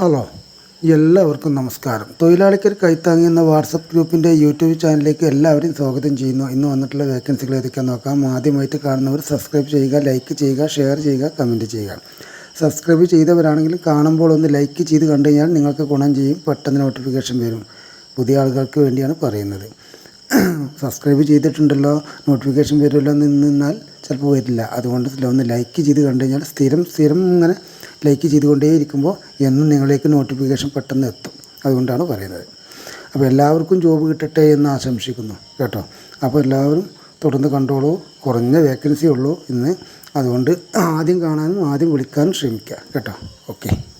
Hello എല്ലാവർക്കും നമസ്കാരം. തൊഴിലാളിക്കർ കൈത്താങ്ങി എന്ന വാട്സപ്പ് ഗ്രൂപ്പിന്റെ യൂട്യൂബ് ചാനലിലേക്ക് എല്ലാവരെയും സ്വാഗതം ചെയ്യുന്നു. ഇന്ന് വന്നിട്ടുള്ള വേക്കൻസികൾ ഏതൊക്കെ നോക്കാം. ആദ്യമായിട്ട് കാണുന്നവർ സബ്സ്ക്രൈബ് ചെയ്യുക ലൈക്ക് ചെയ്യുക ഷെയർ ചെയ്യുക കമന്റ് ചെയ്യുക. സബ്സ്ക്രൈബ് ചെയ്തവരാണെങ്കിൽ കാണുമ്പോൾ ഒന്ന് ലൈക്ക് ചെയ്ത് കണ്ടു കഴിഞ്ഞാൽ നിങ്ങൾക്ക് ഗുണം ചെയ്യും പെട്ടെന്ന് നോട്ടിഫിക്കേഷൻ വരും. പുതിയ ആളുകൾക്ക് വേണ്ടിയാണ് പറയുന്നത്. സബ്സ്ക്രൈബ് ചെയ്തിട്ടുണ്ടല്ലോ നോട്ടിഫിക്കേഷൻ വരുമല്ലോ എന്ന് നിന്നാൽ ചിലപ്പോൾ വരില്ല. അതുകൊണ്ട് ഒന്ന് ലൈക്ക് ചെയ്ത് കണ്ടു കഴിഞ്ഞാൽ സ്ഥിരം സ്ഥിരം ഇങ്ങനെ ലൈക്ക് ചെയ്തുകൊണ്ടേ ഇരിക്കുമ്പോൾ എന്നും നിങ്ങളിലേക്ക് നോട്ടിഫിക്കേഷൻ പെട്ടെന്ന് എത്തും. അതുകൊണ്ടാണ് പറയുന്നത്. അപ്പോൾ എല്ലാവർക്കും ജോബ് കിട്ടട്ടെ എന്ന് ആശംസിക്കുന്നു കേട്ടോ. അപ്പോൾ എല്ലാവരും തുടർന്ന് കണ്ടോളൂ കുറഞ്ഞ വേക്കൻസി ഉള്ളൂ ഇന്ന്. അതുകൊണ്ട് ആദ്യം കാണാനും ആദ്യം വിളിക്കാനും ശ്രമിക്കുക കേട്ടോ. ഓക്കെ